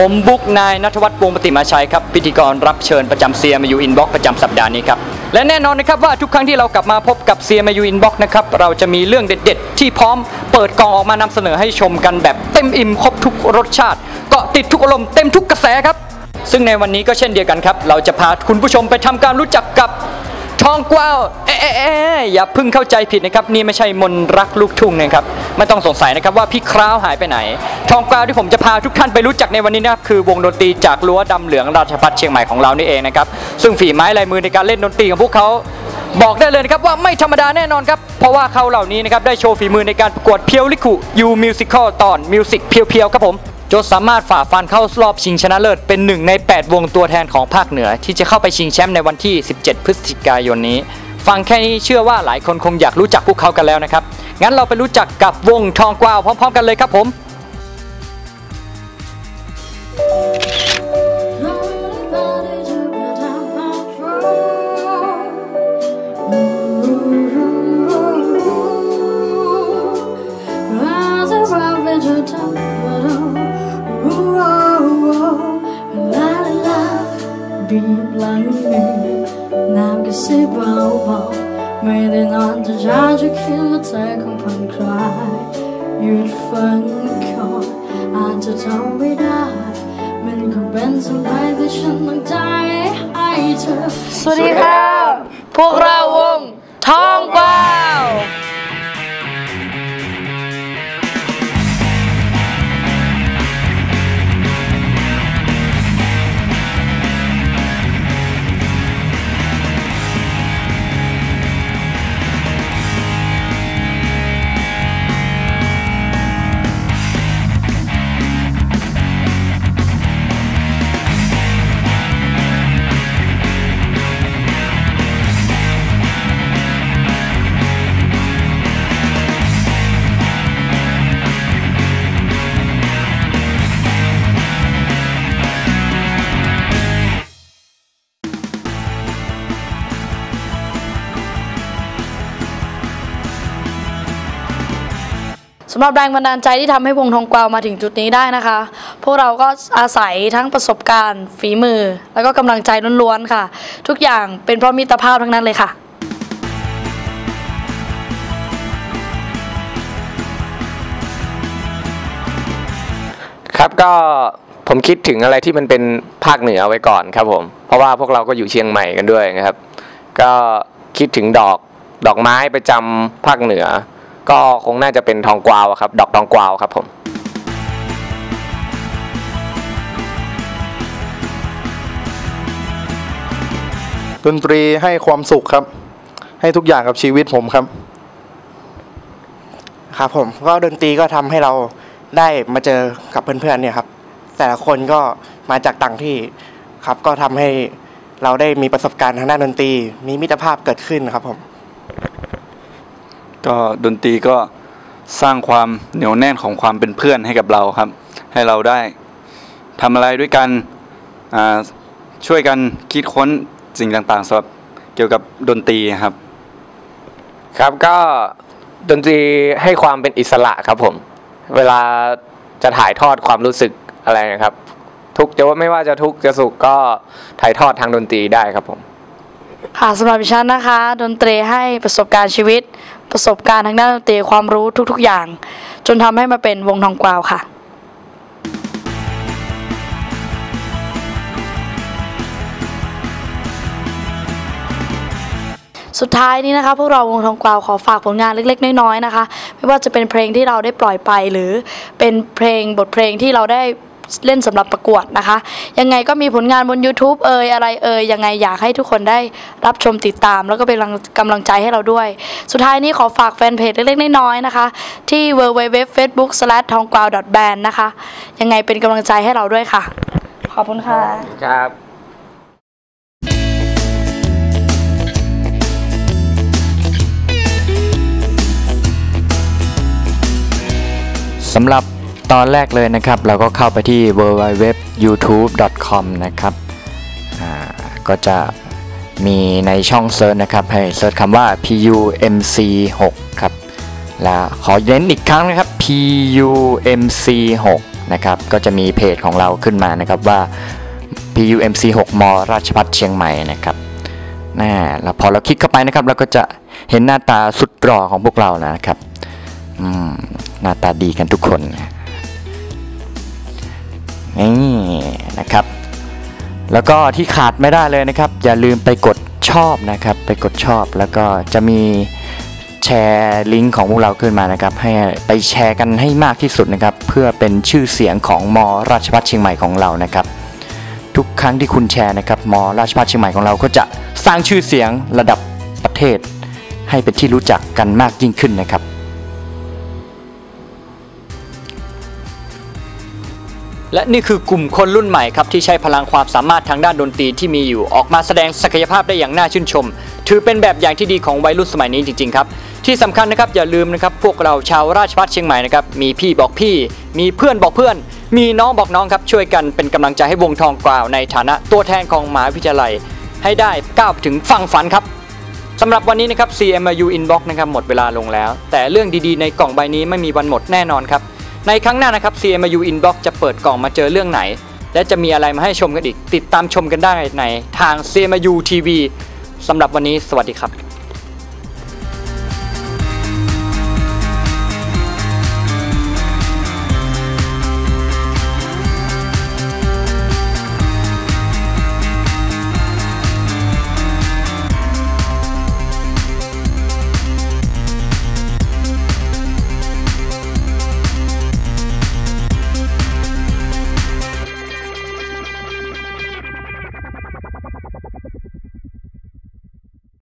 ผมบุ๊กนายนัทวัฒน์วงปฏิมาชัยครับ พิธีกรรับเชิญประจำเซียมายูอินบ็อกประจำสัปดาห์นี้ครับ และแน่นอนนะครับว่าทุกครั้งที่เรากลับมาพบกับเซียมายูอินบ็อกนะครับเราจะมีเรื่องเด็ด ๆ ที่พร้อมเปิดกองออกมานำเสนอให้ชมกันแบบเต็มอิ่มครบทุกรสชาติเกาะติดทุกอารมณ์เต็มทุกกระแสครับ ซึ่งในวันนี้ก็เช่นเดียวกันครับ เราจะพาคุณผู้ชมไปทำการรู้จักกับทองกวาว เอ๊ะอย่าเพิ่งเข้าใจผิดนะครับนี่ไม่ใช่มนรักลูกทุ่งนะครับไม่ต้องสงสัยนะครับว่าพี่คราวหายไปไหน ทองกวาวที่ผมจะพาทุกท่านไปรู้จักในวันนี้นะครับคือวงดนตรีจากรั้วดำเหลืองราชพัฒเชียงใหม่ของเรานี่เองนะครับซึ่งฝีไม้ลายมือในการเล่นดนตรีของพวกเขาบอกได้เลยนะครับว่าไม่ธรรมดาแน่นอนครับ เพราะว่าเขาเหล่านี้นะครับได้โชว์ฝีมือในการประกวดเพียวลิคุยูมิวสิคอลตอนมิวสิกเพียวๆครับผมจนสามารถฝ่าฟันเข้ารอบชิงชนะเลิศเป็นหนึ่งใน 8 วงตัวแทนของภาคเหนือ ที่จะเข้าไปชิงแชมป์ในวันที่ 17 พฤศจิกายนนี้ ฟังแค่นี้เชื่อว่าหลายคนคงอยากรู้จักพวกเขากันแล้วนะครับ งั้นเราไปรู้จักกับวงทองกวาวพร้อม ๆ กันเลยครับผมบี สิเบาๆไม่ได้นอนจะช้าจะคิดว่าเธอคงผ่อนคลายหยุดฝันก่อนอาจจะทำไม่ได้ มันคงเป็นสิ่งใดที่ฉันตั้งใจให้เธอ สวัสดีครับ พวกเราวงทองกวา สำหรับแรงบันดาลใจที่ทำให้วงทองกวาวมาถึงจุดนี้ได้นะคะ พวกเราก็อาศัยทั้งประสบการณ์ ฝีมือ แล้วก็กำลังใจล้วนๆค่ะ ทุกอย่างเป็นเพราะมิตรภาพทั้งนั้นเลยค่ะครับก็ผมคิดถึงอะไรที่มันเป็นภาคเหนือไว้ก่อนครับผม เพราะว่าพวกเราก็อยู่เชียงใหม่กันด้วยนะครับ ก็คิดถึงดอกดอกไม้ประจำภาคเหนือ ก็คงน่าจะเป็นทองกวาวอะครับ ดอกทองกวาวครับผมดนตรีให้ความสุขครับ ให้ทุกอย่างกับชีวิตผมครับ ครับผมก็ดนตรีก็ทำให้เราได้มาเจอกับเพื่อนๆเนี่ยครับ แต่ละคนก็มาจากต่างที่ครับ ก็ทำให้เราได้มีประสบการณ์ทางด้านดนตรี มีมิตรภาพเกิดขึ้นครับผม ก็ดนตรีก็สร้างความเหนียวแน่นของความเป็นเพื่อนให้กับเราครับ ให้เราได้ทำอะไรด้วยกันอ่าช่วยกันคิดค้นสิ่งต่างๆสำหรับเกี่ยวกับดนตรีครับ ครับก็ดนตรีให้ความเป็นอิสระครับผม เวลาจะถ่ายทอดความรู้สึกอะไรนะครับ ทุกข์จะว่าไม่ว่าจะทุกข์จะสุขก็ถ่ายทอดทางดนตรีได้ครับผมค่ะสำหรับดิฉันนะคะ ดนตรีให้ประสบการณ์ชีวิต ประสบการณ์ทางด้านดนตรีความรู้ทุกๆอย่าง จนทำให้มาเป็นวงทองกวาวค่ะสุดท้ายนี้นะคะพวกเราวงทองกวาวขอฝากผลงานเล็ก ๆ น้อยๆนะคะ ไม่ว่าจะเป็นเพลงที่เราได้ปล่อยไปหรือเป็นเพลงบทเพลงที่เราได้ เล่นสำหรับประกวดนะคะ ยังไงก็มีผลงานบน YouTube เอ่ยอะไรเอ่ยยังไงอยากให้ทุกคนได้รับชมติดตาม แล้วก็เป็นกำลังใจให้เราด้วย สุดท้ายนี้ขอฝากแฟนเพจเล็กๆน้อยๆนะคะ ที่ www.facebook/ ทองกวาว band นะคะ ยังไงเป็นกำลังใจให้เราด้วยค่ะ ขอบคุณค่ะครับสำหรับ ตอนแรกเลยนะครับ เราก็เข้าไปที่ www.youtube.com นะครับก็จะมีในช่องเซิร์ชนะครับ ให้เซิร์ชคำว่า PUMC6 ครับ และขอเน้นอีกครั้งนะครับ PUMC6 นะครับ ก็จะมีเพจของเราขึ้นมานะครับว่า PUMC 6 มราชพัฒเชียงใหม่นะครับน่าแล้วพอเราคลิกเข้าไปนะครับเราก็จะเห็นหน้าตาสุดหล่อของพวกเรานะครับหน้าตาดีกันทุกคนนี่ นี่นะครับ แล้วก็ที่ขาดไม่ได้เลยนะครับ อย่าลืมไปกดชอบนะครับ ไปกดชอบแล้วก็จะมีแชร์ลิงก์ของพวกเราขึ้นมานะครับ ให้ไปแชร์กันให้มากที่สุดนะครับ เพื่อเป็นชื่อเสียงของมราชภัฏเชียงใหม่ของเรานะครับ ทุกครั้งที่คุณแชร์นะครับมราชภัฏเชียงใหม่ของเราก็จะสร้างชื่อเสียงระดับประเทศ ให้เป็นที่รู้จักกันมากยิ่งขึ้นนะครับ และนี่คือกลุ่มคนรุ่นใหม่ครับที่ใช้พลังความสามารถทางด้านดนตรีที่มีอยู่ออกมาแสดงศักยภาพได้อย่างน่าชื่นชม ถือเป็นแบบอย่างที่ดีของวัยรุ่นสมัยนี้จริงๆครับที่สำคัญนะครับอย่าลืมนะครับพวกเราชาวราชพัฒเชียงใหม่นะครับมีพี่บอกพี่ มีเพื่อนบอกเพื่อน มีน้องบอกน้องครับช่วยกันเป็นกำลังใจให้วงทองกล่าวในฐานะตัวแทนของมหาวิทยาลัย ให้ได้ก้าวถึงฝั่งฝันครับสำหรับวันนี้นะครับ CMU Inbox นะครับหมดเวลาลงแล้ว แต่เรื่องดีๆในกล่องใบนี้ไม่มีวันหมดแน่นอนครับ ในครั้งหน้านะครับ CMU Inbox จะเปิดกล่องมาเจอเรื่องไหน และจะมีอะไรมาให้ชมกันอีก ติดตามชมกันได้ในทาง CMU TV สำหรับวันนี้สวัสดีครับ